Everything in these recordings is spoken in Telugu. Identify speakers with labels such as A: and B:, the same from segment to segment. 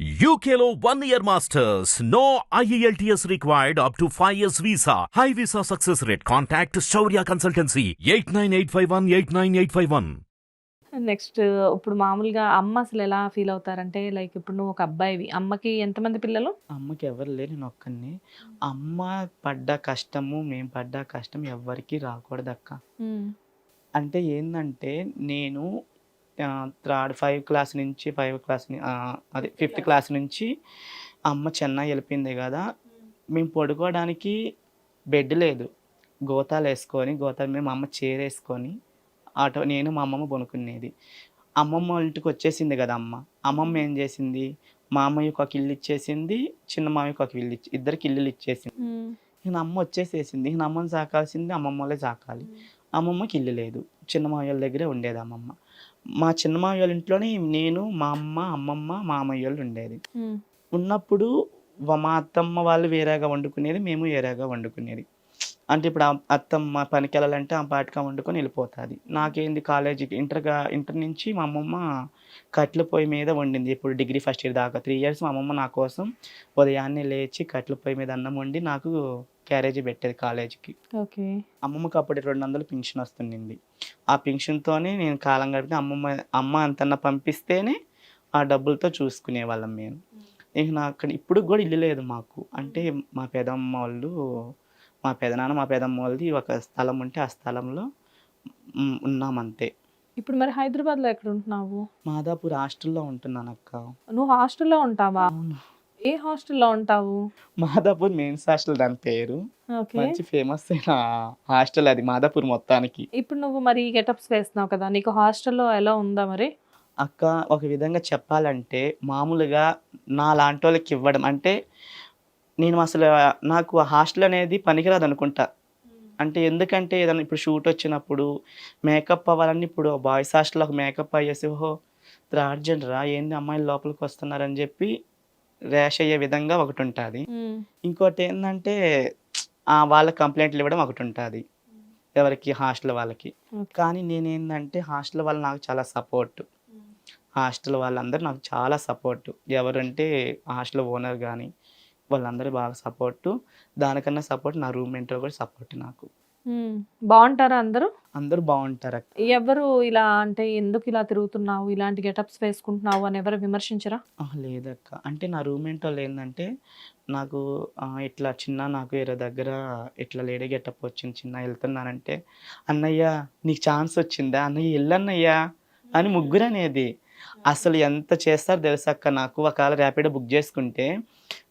A: UKLO one year masters. No E IELTS required up to 5 years visa. High visa success rate. Contact Shaurya Consultancy 89851 89851.
B: Next ఇప్పుడు మామూలుగా అమ్మ అసలు ఎలా ఫీల్ అవుతారంటే లైక్ ఇప్పుడు నువ్వు ఒక అబ్బాయివి అమ్మకి ఎంతమంది పిల్లలు
C: అమ్మకి ఎవరు లేరు నేను ఒక్కడిని అమ్మ పడ్డ కష్టము మేము పడ్డ కష్టం ఎవ్వరికి రాకూడదు అక్క అంటే ఏంటంటే నేను థర్డ్ ఫైవ్ క్లాస్ నుంచి ఫైవ్ క్లాస్ అదే ఫిఫ్త్ క్లాస్ నుంచి అమ్మ చెన్నై వెళ్ళిపోయింది కదా. మేము పడుకోవడానికి బెడ్ లేదు. గోతాలు వేసుకొని గోతాలు మేము అమ్మ చేరేసుకొని ఆటో నేను మా అమ్మమ్మ పనుకునేది అమ్మమ్మ ఇంటికి వచ్చేసింది కదా అమ్మ. అమ్మమ్మ ఏం చేసింది? మా అమ్మయ్యకి ఒక ఇల్లు ఇచ్చేసింది చిన్న మామయ్యకి ఒక ఇల్లు ఇచ్చి ఇద్దరికి ఇల్లులు ఇచ్చేసింది. ఈయన అమ్మ వచ్చేసేసింది. ఈయన అమ్మని సాకాల్సింది అమ్మమ్మ వాళ్ళే సాకాలి అమ్మమ్మకి ఇల్లు లేదు. చిన్న మామయ్య వాళ్ళ దగ్గరే ఉండేది అమ్మమ్మ. మా చిన్న మామయ్య వాళ్ళ ఇంట్లోనే నేను మా అమ్మ అమ్మమ్మ మామయ్య వాళ్ళు ఉండేది ఉన్నప్పుడు మా అత్తమ్మ వాళ్ళు వేరేగా వండుకునేది మేము వేరేగా వండుకునేది. అంటే ఇప్పుడు అత్తమ్మ పనికి వెళ్ళాలంటే ఆ పాటిగా వండుకొని వెళ్ళిపోతుంది. నాకేంది కాలేజీకి ఇంటర్గా ఇంటర్ నుంచి మా అమ్మమ్మ కట్ల పొయ్యి మీద వండింది. ఇప్పుడు డిగ్రీ ఫస్ట్ ఇయర్ దాకా. త్రీ ఇయర్స్ మా అమ్మమ్మ నా కోసం ఉదయాన్నే లేచి కట్ల పొయ్యి మీద అన్నం వండి నాకు క్యారేజీ పెట్టేది కాలేజీకి.
B: ఓకే.
C: అమ్మమ్మకి అప్పుడు రెండు వందలు పింఛన్ వస్తుండింది. ఆ పింఛన్తోనే నేను కాలం గడిపి అమ్మమ్మ అమ్మ అంతన్న పంపిస్తేనే ఆ డబ్బులతో చూసుకునే వాళ్ళం మేము. ఇక నా అక్కడ ఇప్పుడు కూడా ఇల్లు లేదు మాకు. అంటే మా పెదమ్మ వాళ్ళు మా పెదనాన్న మా పెదమ్మ వాళ్ళది ఒక స్థలం ఉంటే ఆ స్థలంలో ఉన్నామంతే.
B: ఇప్పుడు మరి హైదరాబాద్లో ఎక్కడ ఉంటున్నావు?
C: మాదాపూర్ హాస్టల్లో ఉంటున్నాను అక్క
B: నువ్వు హాస్టల్లో ఉంటావా? ఏ హాస్టల్లో ఉంటావు?
C: మాదాపూర్ మెయిన్స్ హాస్టల్ దాని పేరు. మంచి ఫేమస్ అయిన హాస్టల్ అది మాదాపూర్ మొత్తానికి.
B: ఇప్పుడు నువ్వు మరి గెటప్స్ వేస్తున్నావు కదా నీకు హాస్టల్లో ఎలా ఉందా మరి?
C: అక్క ఒక విధంగా చెప్పాలంటే మామూలుగా నా లాంటి వాళ్ళకి ఇవ్వడం అంటే నేను అసలు నాకు హాస్టల్ అనేది పనికిరాదు అనుకుంటా. అంటే ఎందుకంటే ఏదైనా ఇప్పుడు షూట్ వచ్చినప్పుడు మేకప్ అవ్వాలని ఇప్పుడు బాయ్స్ హాస్టల్లో ఒక మేకప్ అయ్యేసి ఓహో థర్డ్ రా ఏంది అమ్మాయిలు లోపలికి వస్తున్నారని చెప్పి ర్యాష్ అయ్యే విధంగా ఒకటి ఉంటుంది ఇంకోటి ఏంటంటే వాళ్ళ కంప్లైంట్లు ఇవ్వడం ఒకటి ఉంటుంది ఎవరికి? హాస్టల్ వాళ్ళకి. కానీ నేనేంటంటే హాస్టల్ వాళ్ళు నాకు చాలా సపోర్ట్. హాస్టల్ వాళ్ళందరూ నాకు చాలా సపోర్ట్. ఎవరంటే హాస్టల్ ఓనర్ కానీ వాళ్ళందరూ బాగా సపోర్ట్. దానికన్నా సపోర్ట్ నా రూమ్మేట్ కూడా సపోర్ట్ నాకు.
B: బాగుంటారా అందరూ?
C: అందరూ బాగుంటారు
B: ఎవరు ఇలా అంటే ఎందుకు ఇలా తిరుగుతున్నావు? ఇలాంటి గెటప్స్ వేసుకుంటున్నావు అని ఎవరు విమర్శించరా?
C: లేదక్క అంటే నా రూమ్మేట్ వాళ్ళు ఏంటంటే నాకు ఇట్లా చిన్న నాకు వేరే దగ్గర ఇట్లా లేడీ గెటప్ వచ్చింది చిన్న వెళ్తున్నానంటే అన్నయ్య నీకు ఛాన్స్ వచ్చిందా? అన్నయ్య వెళ్ళన్నయ్యా అని ముగ్గురు అనేది. అసలు ఎంత చేస్తారు తెలుసక్క నాకు ఒకవేళ ర్యాపిడో బుక్ చేసుకుంటే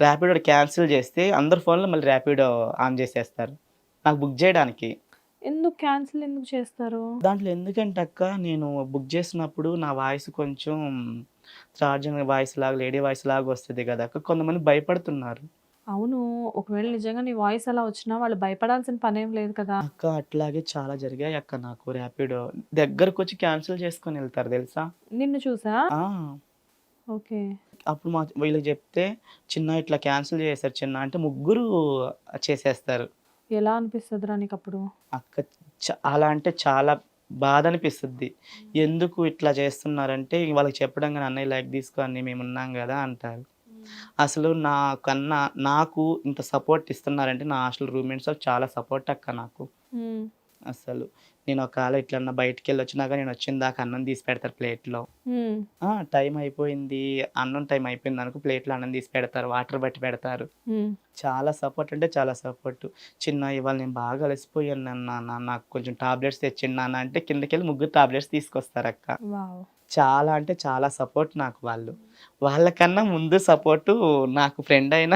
C: ర్యాపిడో క్యాన్సిల్ చేస్తే అందరు ఫోన్లో మళ్ళీ ర్యాపిడో ఆన్ చేసేస్తారు. నాకు బుక్ చేయడానికి.
B: ఎందుకు క్యాన్సిల్ ఎందుకు చేస్తారు?
C: దాంట్లో ఎందుకంటే అక్క నేను బుక్ చేసినప్పుడు నా వాయిస్ కొంచెం చార్జన్ వాయిస్ లాగా లేడీ వాయిస్ లాగా వస్తుంది కదా అక్క. కొంతమంది భయపడుతున్నారు.
B: అవును ఒకవేళ నిజంగా నీ వాయిస్ అలా వచ్చినా వాళ్ళు భయపడాల్సిన పనేం లేదు కదా.
C: అక్క అట్లాగే చాలా జరిగాయి అక్క నాకు ర్యాపిడో దగ్గరకు వచ్చి క్యాన్సిల్ చేసుకొని వెళ్తారు తెలుసా?
B: నిన్ను చూసా? ఓకే.
C: అప్పుడు మా వీళ్ళకి చెప్తే చిన్న ఇట్లా క్యాన్సిల్ చేశారు చిన్న అంటే ముగ్గురు చేసేస్తారు.
B: ఎలా అనిపిస్తుందిరా నీకు అప్పుడు
C: అక్క చాలా అంటే చాలా బాధ అనిపిస్తుంది ఎందుకు ఇట్లా చేస్తున్నారంటే వాళ్ళకి చెప్పడం కానీ అన్నయ్య లైక్ తీసుకొని మేము ఉన్నాం కదా అంటారు. అసలు నా కన్నా నాకు ఇంత సపోర్ట్ ఇస్తున్నారంటే నా హాస్టల్ రూమ్మేట్స్ చాలా సపోర్ట్ అక్క నాకు. అసలు నేను ఒకవేళ ఇట్లన్నా బయటికి వెళ్ళి వచ్చినాక నేను వచ్చిన దాకా అన్నం తీసి పెడతారు ప్లేట్లో. టైం అయిపోయింది. అన్నం టైం అయిపోయింది అనుకో ప్లేట్లో అన్నం తీసి పెడతారు వాటర్ బట్టి పెడతారు. చాలా సపోర్ట్ అంటే చాలా సపోర్ట్. చిన్న ఇవాళ నేను బాగా అలసిపోయాను నాన్న నాకు కొంచెం టాబ్లెట్స్ తెచ్చిండు నాన్న అంటే కిందకి వెళ్ళి ముగ్గురు టాబ్లెట్స్ తీసుకొస్తారు అక్క.
B: వావ్.
C: చాలా అంటే చాలా సపోర్ట్ నాకు వాళ్ళు. వాళ్ళకన్నా ముందు సపోర్ట్ నాకు ఫ్రెండ్ అయిన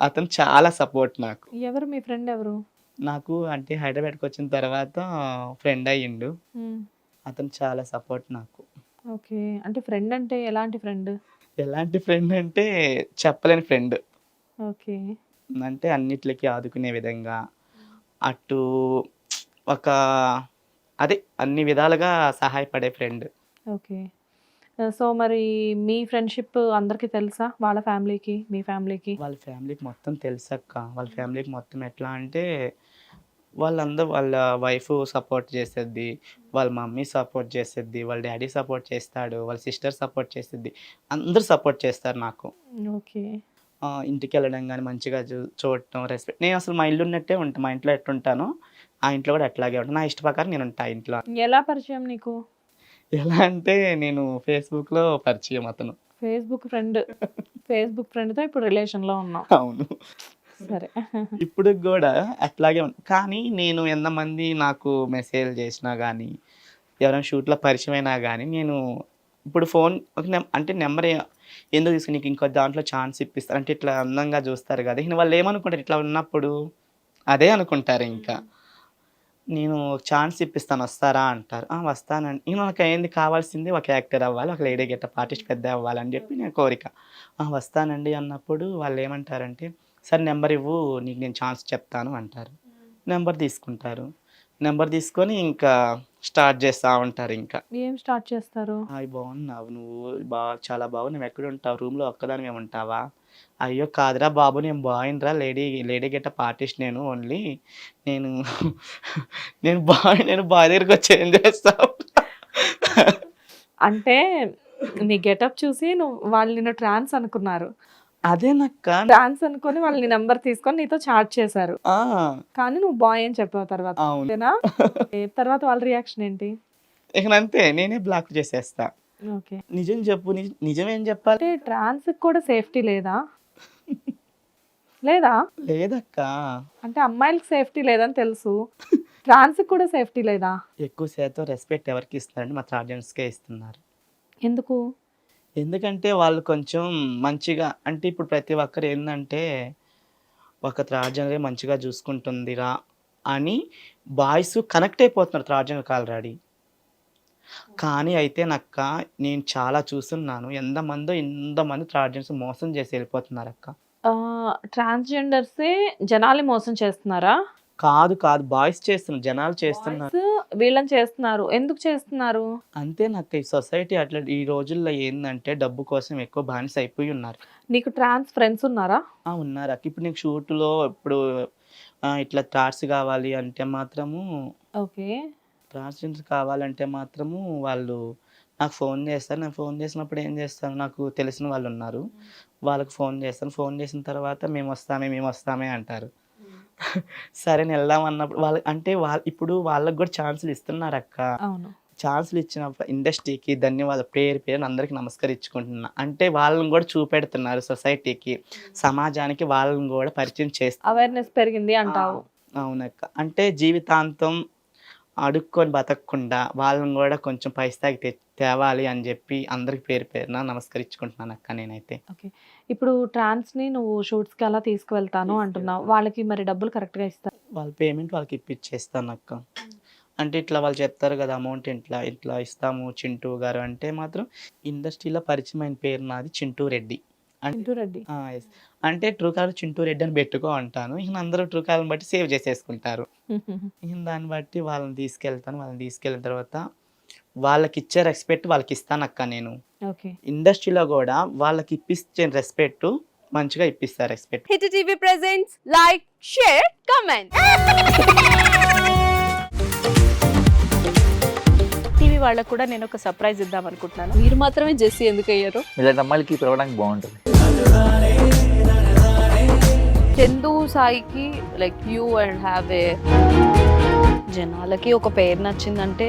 C: అతను చాలా సపోర్ట్ నాకు.
B: ఎవరు మీ ఫ్రెండ్ ఎవరు?
C: నాకు అంటే హైదరాబాద్కి వచ్చిన తర్వాత ఫ్రెండ్ అయ్యిండు. అతను చాలా సపోర్ట్ నాకు.
B: ఓకే. అంటే ఫ్రెండ్ అంటే ఎలాంటి ఫ్రెండ్?
C: ఎలాంటి ఫ్రెండ్ అంటే చెప్పలేని ఫ్రెండ్.
B: ఓకే.
C: అంటే అన్నిట్లకి ఆదుకునే విధంగా అటు ఒక అదే అన్ని విధాలుగా సహాయపడే ఫ్రెండ్.
B: ఓకే. సో మరి మీ ఫ్రెండ్షిప్ అందరికీ తెలుసా? వాళ్ళ ఫ్యామిలీకి మీ ఫ్యామిలీకి?
C: వాళ్ళ ఫ్యామిలీకి మొత్తం తెలుసక్క. వాళ్ళ ఫ్యామిలీకి మొత్తం ఎట్లా అంటే వాళ్ళందరూ వాళ్ళ వైఫ్ సపోర్ట్ చేసేది వాళ్ళ మమ్మీ సపోర్ట్ చేసేది వాళ్ళ డాడీ సపోర్ట్ చేస్తాడు వాళ్ళ సిస్టర్ సపోర్ట్ చేసేది అందరూ సపోర్ట్ చేస్తారు నాకు.
B: ఓకే.
C: ఇంటికి వెళ్ళడం కానీ మంచిగా చూ చూడటం రెస్పెక్ట్ నేను అసలు మా ఇల్లు ఉన్నట్టే ఉంటాను మా ఇంట్లో ఎట్టుంటానో ఆ ఇంట్లో కూడా అట్లాగే ఉంటాను నా ఇష్ట ప్రకారం నేను ఉంటా ఇంట్లో.
B: ఎలా పరిచయం నీకు?
C: ఎలా అంటే నేను ఫేస్బుక్లో పరిచయం అతను.
B: ఫేస్బుక్ ఫ్రెండ్ ఫేస్బుక్ ఫ్రెండ్తో ఇప్పుడు రిలేషన్లో ఉన్నావు.
C: అవును.
B: సరే.
C: ఇప్పుడు కూడా అట్లాగే ఉంది కానీ నేను ఎంతమంది నాకు మెసేజ్ చేసినా కానీ ఎవరైనా షూట్లో పరిచయం అయినా కానీ నేను ఇప్పుడు ఫోన్ అంటే నెంబర్ ఎందుకు తీసుకుని నీకు ఇంకో దాంట్లో ఛాన్స్ ఇప్పిస్తారు అంటే ఇట్లా అందంగా చూస్తారు కదా ఇక వాళ్ళు ఏమనుకుంటారు? ఇట్లా ఉన్నప్పుడు అదే అనుకుంటారు ఇంకా. నేను ఛాన్స్ ఇప్పిస్తాను వస్తారా అంటారు. "ఆ, వస్తానండి నేను నాకు ఏంది కావాల్సింది? ఒక యాక్టర్ అవ్వాలి ఒక లేడీ గెట్ట ఆర్టిస్ట్ పెద్ద అవ్వాలని చెప్పి నేను కోరిక. "ఆ, వస్తానండి అన్నప్పుడు వాళ్ళు ఏమంటారంటే సరే నెంబర్ ఇవ్వు నీకు నేను ఛాన్స్ చెప్తాను అంటారు. నెంబర్ తీసుకుంటారు. నెంబర్ తీసుకొని ఇంకా స్టార్ట్ చేస్తూ ఉంటారు ఇంకా.
B: ఏం స్టార్ట్ చేస్తారు?
C: హాయ్ బాగున్నావు నువ్వు బాగా చాలా బాగు నువ్వు ఎక్కడ ఉంటావు? రూమ్లో ఒక్కదాని మేము ఉంటావా? అయ్యో కాదురా బాబు నేను బాగుండ్రా లేడీ లేడీ గెట్ట ఆర్టిస్ట్ నేను ఓన్లీ నేను నేను బాయ్ నేను బాయ్ దగ్గరికి వచ్చి ఏం చేస్తావు
B: అంటే నీ గెటప్ చూసి నువ్వు వాళ్ళు నిన్ను ట్రాన్స్ అనుకున్నారు.
C: అదే నక్క
B: ట్రాన్స్ అనుకొని వాళ్ళు నీ నెంబర్ తీసుకొని నీతో చాట్ చేశారు. కానీ నువ్వు బాయ్ అని చెప్పావు తర్వాత.
C: అవును.
B: ఏ, తర్వాత వాళ్ళ రియాక్షన్ ఏంటి?
C: ఇక అంతే నేనే బ్లాక్ చేసేస్తా.
B: ఓకే.
C: నిజం చెప్పు నిజ- నిజమేం చెప్పాలి?
B: ట్రాన్స్ కూడా సేఫ్టీ లేదా? లేదా?
C: లేదక్క.
B: అంటే అమ్మాయిలకు సేఫ్టీ లేదని తెలుసు. ట్రాన్స్ కూడా సేఫ్టీ లేదా?
C: ఎక్కువ శాతం రెస్పెక్ట్ ఎవరికి ఇస్తారంటే మా థర్డ్ ఇస్తున్నారు.
B: ఎందుకు?
C: ఎందుకంటే వాళ్ళు కొంచెం మంచిగా అంటే ఇప్పుడు ప్రతి ఒక్కరు ఏంటంటే ఒక త్రాజనరే మంచిగా చూసుకుంటుందిరా అని బాయ్స్ కనెక్ట్ అయిపోతున్నారు త్రాజనకి ఆల్రెడీ కానీ అయితే నక్క నేను చాలా చూస్తున్నాను. ఎంతమందో ఎంతమంది త్రాజన్స్ మోసం చేసి వెళ్ళిపోతున్నారు అక్క
B: ట్రాన్స్జెండర్సే జనాలు మోసం చేస్తున్నారా?
C: కాదు కాదు. బాయ్స్ చేస్తున్నారు. జనాలు చేస్తున్నారు.
B: వీళ్ళని చేస్తున్నారు. ఎందుకు చేస్తున్నారు?
C: అంతే నాకు ఈ సొసైటీ అట్లా ఈ రోజుల్లో ఏంటంటే డబ్బు కోసం ఎక్కువ బానిస అయిపోయి ఉన్నారు.
B: నీకు ట్రాన్స్ ఫ్రెండ్స్ ఉన్నారా?
C: ఆ, ఉన్నారు. అక్క ఇప్పుడు నీకు షూట్లో ఇప్పుడు ఆ, ఇట్లా థాట్స్ కావాలి అంటే మాత్రము
B: ఓకే.
C: ట్రాన్స్జెండర్స్ కావాలంటే మాత్రము వాళ్ళు నాకు ఫోన్ చేస్తారు. నేను ఫోన్ చేసినప్పుడు ఏం చేస్తాను? నాకు తెలిసిన వాళ్ళు ఉన్నారు. వాళ్ళకి ఫోన్ చేస్తాను. ఫోన్ చేసిన తర్వాత మేము వస్తామే మేము వస్తామే అంటారు. సరే నేను వెళ్దాం అన్నప్పుడు వాళ్ళ అంటే వాళ్ళ ఇప్పుడు వాళ్ళకి కూడా ఛాన్సులు ఇస్తున్నారు అక్క
B: అవును.
C: ఛాన్సులు ఇచ్చిన ఇండస్ట్రీకి ధన్యవాదాలు పేరు పేరు అందరికి నమస్కరించుకుంటున్నా. అంటే వాళ్ళని కూడా చూపెడుతున్నారు సొసైటీకి సమాజానికి వాళ్ళని కూడా పరిచయం చేస్తారు
B: అవేర్నెస్ పెరిగింది అంటావు.
C: అవునక్క. అంటే జీవితాంతం అడుక్కొని బతకకుండా వాళ్ళని కూడా కొంచెం పై స్థాయికి తే- తేవాలి అని చెప్పి అందరికి పేరు పేరున నమస్కరించుకుంటున్నాను అక్క నేనైతే.
B: ఓకే. ఇప్పుడు ట్రాన్స్ని నువ్వు షూట్స్కి అలా తీసుకువెళ్తాను అంటున్నావు. వాళ్ళకి మరి డబ్బులు కరెక్ట్గా ఇస్తారు?
C: వాళ్ళ పేమెంట్ వాళ్ళకి ఇప్పించేస్తాను అక్క. అంటే ఇట్లా వాళ్ళు చెప్తారు కదా అమౌంట్ ఇట్లా ఇట్లా ఇస్తాము చింటూ గారు అంటే మాత్రం ఇండస్ట్రీలో పరిచయమైన పేరు నాది చింటూ రెడ్డి.
B: చింటూ రెడ్డి.
C: అంటే ట్రూ కాలర్ చింటూ రెడ్డి అని పెట్టుకో అంటాను. ఇక అందరూ ట్రూ కాలర్ని బట్టి సేవ్ చేసేసుకుంటారు. దాన్ని బట్టి వాళ్ళని తీసుకెళ్తాను. వాళ్ళని తీసుకెళ్ళిన తర్వాత వాళ్ళకి ఇచ్చే రెస్పెక్ట్ వాళ్ళకి ఇస్తాను అక్క నేను.
B: ఓకే.
C: ఇండస్ట్రీలో కూడా వాళ్ళకి ఇప్పించే రెస్పెక్ట్ మంచిగా ఇప్పిస్తారు respect
D: hit TV presents like share comment
E: TV వాళ్ళకు కూడా నేను ఒక సర్ప్రైజ్ ఇద్దాం అనుకుంటున్నాను.
D: మీరు మాత్రమే జెస్సీ ఎందుకు అయ్యారు
F: ఇలాంటి అమ్మాయిలకి పిలవడానికి బాగుంటుంది.
D: చందు సాయికి like you and have a జనాలకి ఒక పేరు నచ్చిందంటే